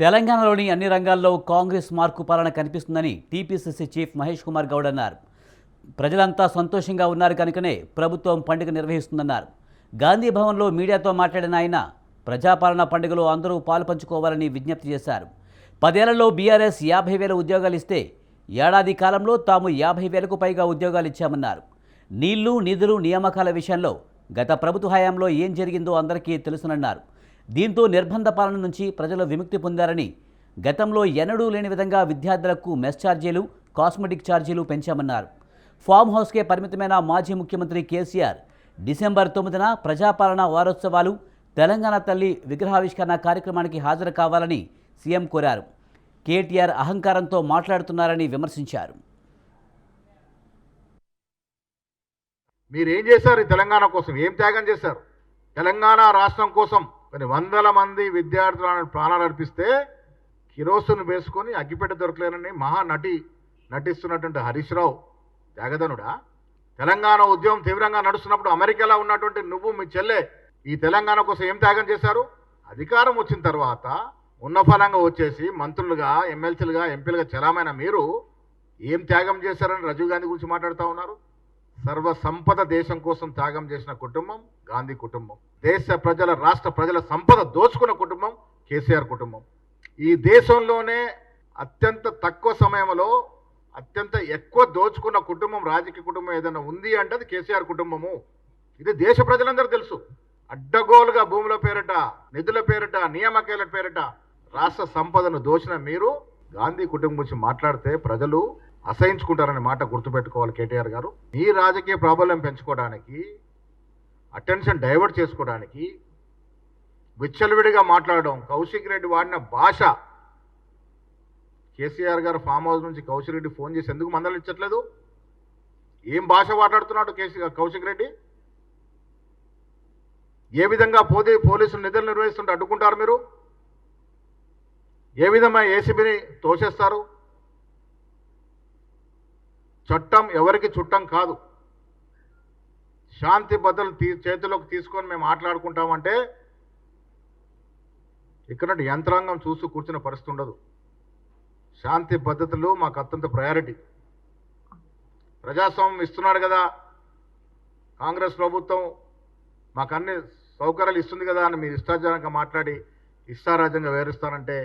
తెలంగాణలోని అన్ని రంగాల్లో కాంగ్రెస్ మార్కు పాలన కనిపిస్తుందని టీపీసీసీ చీఫ్ మహేష్ కుమార్ గౌడ్ అన్నారు. ప్రజలంతా సంతోషంగా ఉన్నారు కనుకనే ప్రభుత్వం పండుగ నిర్వహిస్తుందన్నారు. గాంధీ భవన్లో మీడియాతో మాట్లాడిన ఆయన ప్రజాపాలన పండుగలో అందరూ పాలు పంచుకోవాలని విజ్ఞప్తి చేశారు. పదేళ్ళలో బీఆర్ఎస్ యాభై వేల ఉద్యోగాలు ఇస్తే ఏడాది కాలంలో తాము యాభై వేలకు పైగా ఉద్యోగాలు ఇచ్చామన్నారు. నీళ్ళు నిధులు నియామకాల విషయంలో గత ప్రభుత్వ హయాంలో ఏం జరిగిందో అందరికీ తెలుసునన్నారు. దీంతో నిర్బంధ పాలన నుంచి ప్రజలు విముక్తి పొందారని గతంలో ఎన్నడూ లేని విధంగా విద్యార్థులకు మెస్ ఛార్జీలు కాస్మెటిక్ ఛార్జీలు పెంచామన్నారు. ఫామ్ హౌస్కే పరిమితమైన మాజీ ముఖ్యమంత్రి కేసీఆర్ డిసెంబర్ తొమ్మిదిన ప్రజాపాలన వారోత్సవాలు తెలంగాణ తల్లి విగ్రహావిష్కరణ కార్యక్రమానికి హాజరు కావాలని సీఎం కోరారు. కేటీఆర్ అహంకారంతో మాట్లాడుతున్నారని విమర్శించారు. మీరు ఏం చేశారు తెలంగాణ కోసం? ఏం త్యాగం చేశారు? తెలంగాణ రాష్ట్రం కోసం కొన్ని వందల మంది విద్యార్థులను ప్రాణాలు అర్పిస్తే కిరోసును వేసుకొని అగ్గిపెట్ట దొరకలేనని మహానటి నటిస్తున్నటువంటి హరీష్ రావు. జగదనుడా తెలంగాణ ఉద్యమం తీవ్రంగా నడుస్తున్నప్పుడు అమెరికాలో ఉన్నటువంటి నువ్వు మీ చెల్లె ఈ తెలంగాణ కోసం ఏం త్యాగం చేశారు? అధికారం వచ్చిన తర్వాత ఉన్న ఫలంగా వచ్చేసి మంత్రులుగా ఎమ్మెల్సీలుగా ఎంపీలుగా చలామైన మీరు ఏం త్యాగం చేశారని రాజీవ్ గాంధీ గురించి మాట్లాడుతూ ఉన్నారు? సర్వ సంపద దేశం కోసం త్యాగం చేసిన కుటుంబం గాంధీ కుటుంబం. దేశ ప్రజల రాష్ట్ర ప్రజల సంపద దోచుకున్న కుటుంబం కేసీఆర్ కుటుంబం. ఈ దేశంలోనే అత్యంత తక్కువ సమయంలో అత్యంత ఎక్కువ దోచుకున్న కుటుంబం రాజకీయ కుటుంబం ఏదైనా ఉంది అంటే అది కేసీఆర్ కుటుంబము. ఇది దేశ ప్రజలందరూ తెలుసు. అడ్డగోలుగా భూముల పేరిట నిధుల పేరిట నియామకాల పేరిట రాష్ట్ర సంపదను దోచిన మీరు గాంధీ కుటుంబం గురించి మాట్లాడితే ప్రజలు అసహించుకుంటారనే మాట గుర్తుపెట్టుకోవాలి కేటీఆర్ గారు. మీ రాజకీయ ప్రాబల్యం పెంచుకోవడానికి అటెన్షన్ డైవర్ట్ చేసుకోవడానికి విచ్చలవిడిగా మాట్లాడడం కౌశిక్ రెడ్డి వాడిన భాష. కేసీఆర్ గారు ఫామ్ హౌస్ నుంచి కౌశిక్ రెడ్డి ఫోన్ చేసి ఎందుకు మందలించట్లేదు ఏం భాష మాట్లాడుతున్నాడు కేసీ కౌశిక్ రెడ్డి? ఏ విధంగా పోతే పోలీసులు నిధులు నిర్వహిస్తుంటే అడ్డుకుంటారు మీరు? ఏ విధంగా ఏసీబీని తోసేస్తారు? చట్టం ఎవరికి చుట్టం కాదు. శాంతి భద్రతలు తీ చేతిలోకి తీసుకొని మేము మాట్లాడుకుంటామంటే ఇక్కడ యంత్రాంగం చూస్తూ కూర్చున్న పరిస్థితి ఉండదు. శాంతి భద్రతలు మాకు అత్యంత ప్రయారిటీ. ప్రజాస్వామ్యం ఇస్తున్నాడు కదా. కాంగ్రెస్ ప్రభుత్వం మాకు అన్ని సౌకర్యాలు ఇస్తుంది కదా అని మీరు ఇష్టాజనంగా మాట్లాడి ఇష్టారాజ్యంగా వివరిస్తానంటే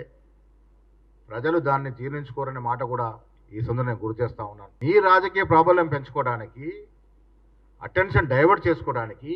ప్రజలు దాన్ని జీర్ణించుకోరనే మాట కూడా ఈ సందర్భంగా నేను గుర్తు చేస్తా ఉన్నాను. మీ రాజకీయ ప్రాబల్యం పెంచుకోవడానికి అటెన్షన్ డైవర్ట్ చేసుకోవడానికి